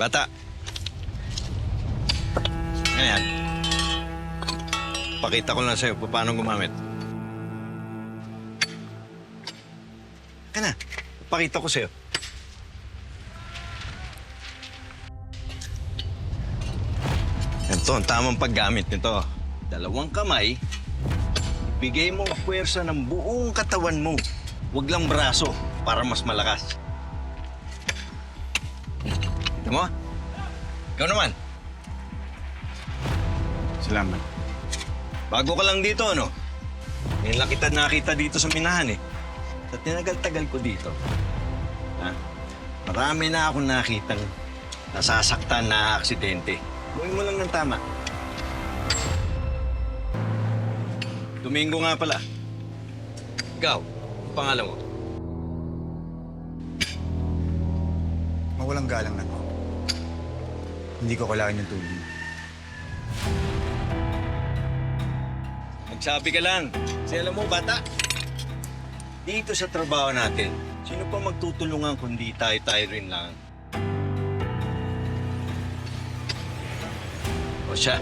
Bata. Ano? Pakita ko lang sa'yo paano gumamit. Ka na. Pakita ko sa'yo. Ito ang tamang paggamit nito. Dalawang kamay, bigay mo ang puwersa ng buong katawan mo. Huwag lang braso para mas malakas. Ito mo? Ikaw naman. Salamat. Bago ka lang dito, ano? Ngayon lang kita nakita dito sa minahan, eh. Sa tinagal-tagal ko dito. Ha? Marami na akong nakitang nasasaktan na aksidente. Gawin mo lang ng tama. Domingo nga pala. Ikaw, ang pangalan mo? Mawalang galang na to. Hindi ko kailangan yung tulong. Magsabi ka lang. Kasi alam mo, bata, dito sa trabaho natin, sino pa magtutulungan kundi tayo-tayo rin lang? O siya,